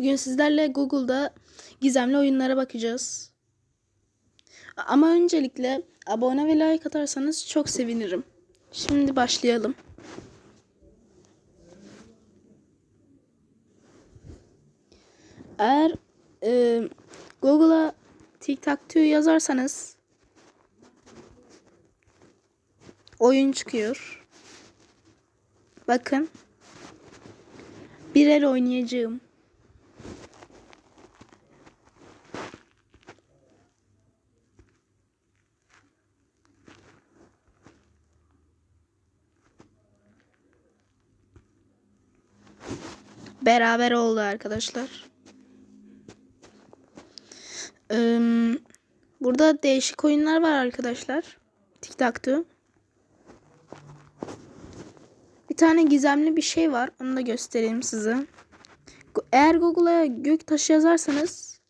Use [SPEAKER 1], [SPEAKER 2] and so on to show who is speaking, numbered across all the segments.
[SPEAKER 1] Bugün sizlerle Google'da gizemli oyunlara bakacağız. Ama öncelikle abone ve like atarsanız çok sevinirim. Şimdi başlayalım. Eğer e, Google'a TikTok yazarsanız oyun çıkıyor. Bakın. Bir el oynayacağım. Beraber oldu arkadaşlar. Burada değişik oyunlar var arkadaşlar. TikTok'ta. Bir tane gizemli bir şey var. Onu da göstereyim size. Eğer Google'a gök taşı yazarsanız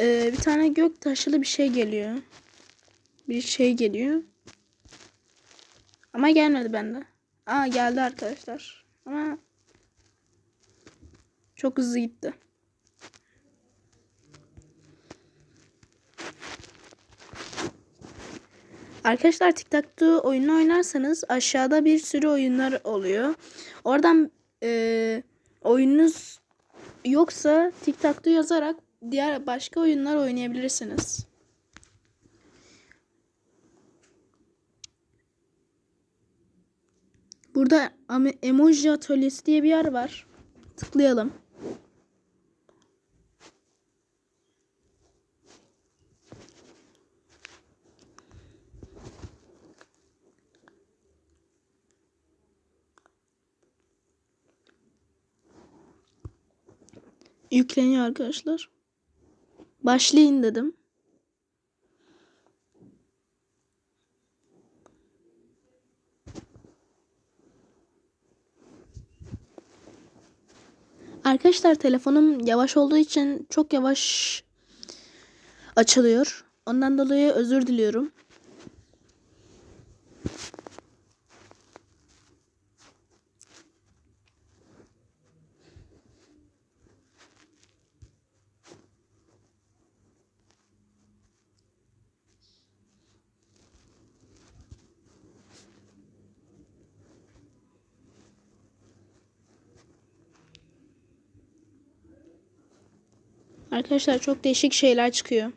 [SPEAKER 1] e, bir tane gök taşılı bir şey geliyor. Bir şey geliyor. Ama gelmedi bende. Aa geldi arkadaşlar. Ama çok hızlı gitti. Arkadaşlar TikTok'ta oyunu oynarsanız aşağıda bir sürü oyunlar oluyor. Oradan e, oyununuz yoksa TikTok'ta yazarak diğer başka oyunlar oynayabilirsiniz. Burada emoji atölyesi diye bir yer var. Tıklayalım. Yükleniyor arkadaşlar. Başlayın dedim. Arkadaşlar telefonum yavaş olduğu için çok yavaş açılıyor. Ondan dolayı özür diliyorum. Arkadaşlar çok değişik şeyler çıkıyor.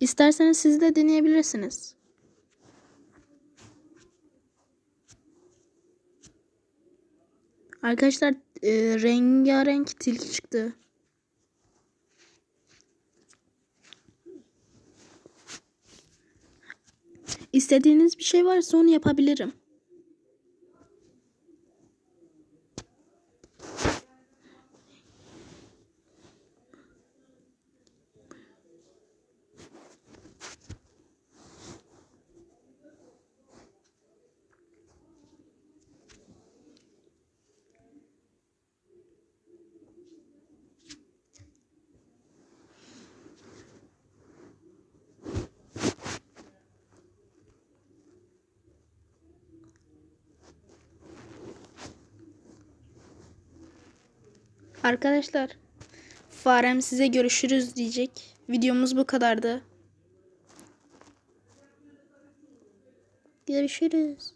[SPEAKER 1] İsterseniz siz de deneyebilirsiniz. Arkadaşlar e, rengarenk tilki çıktı. İstediğiniz bir şey varsa onu yapabilirim. Arkadaşlar farem size görüşürüz diyecek. Videomuz bu kadardı. Görüşürüz.